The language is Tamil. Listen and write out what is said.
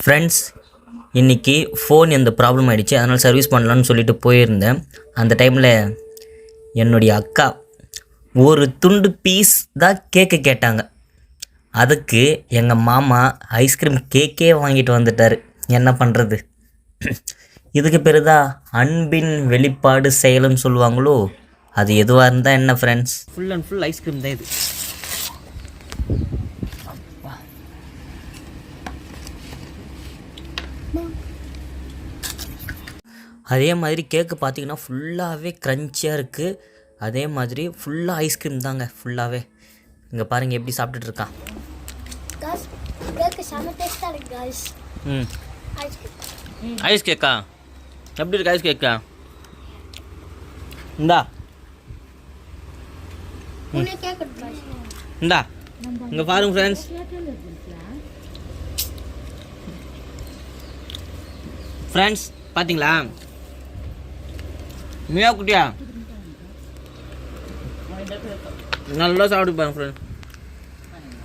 ஃப்ரெண்ட்ஸ் இன்றைக்கி ஃபோன் எந்த ப்ராப்ளம் ஆகிடுச்சு அதனால் சர்வீஸ் பண்ணலான்னு சொல்லிட்டு போயிருந்தேன். அந்த டைமில் என்னுடைய அக்கா ஒரு துண்டு பீஸ் தான் கேக்கு கேட்டாங்க. அதுக்கு எங்கள் மாமா ஐஸ்கிரீம் கேக்கே வாங்கிட்டு வந்துட்டார். என்ன பண்ணுறது இதுக்கு பெரிதா அன்பின் வெளிப்பாடு செயலுன்னு சொல்லுவாங்களோ? அது எதுவாக இருந்தால் என்ன friends full and full ice cream தான் இது. அதே மாதிரி கேக்கு பார்த்தீங்கன்னா ஃபுல்லாகவே க்ரன்ச்சியாக இருக்குது அதே மாதிரி ஃபுல்லாக ஐஸ்கிரீம் தாங்க ஃபுல்லாகவே இங்கே பாருங்கள் எப்படி guys. ம். ஐஸ் கேக்கா எப்படி இருக்கு ஐஸ் கேக்கா இந்தா. இந்தா. இங்கே பாருங்க ஃப்ரெண்ட்ஸ் ஃப்ரெண்ட்ஸ் பார்த்தீங்களா மியா குட்டியா? நல்லா சாப்பிட்டு பாருங்க ஃப்ரெண்ட்ஸ்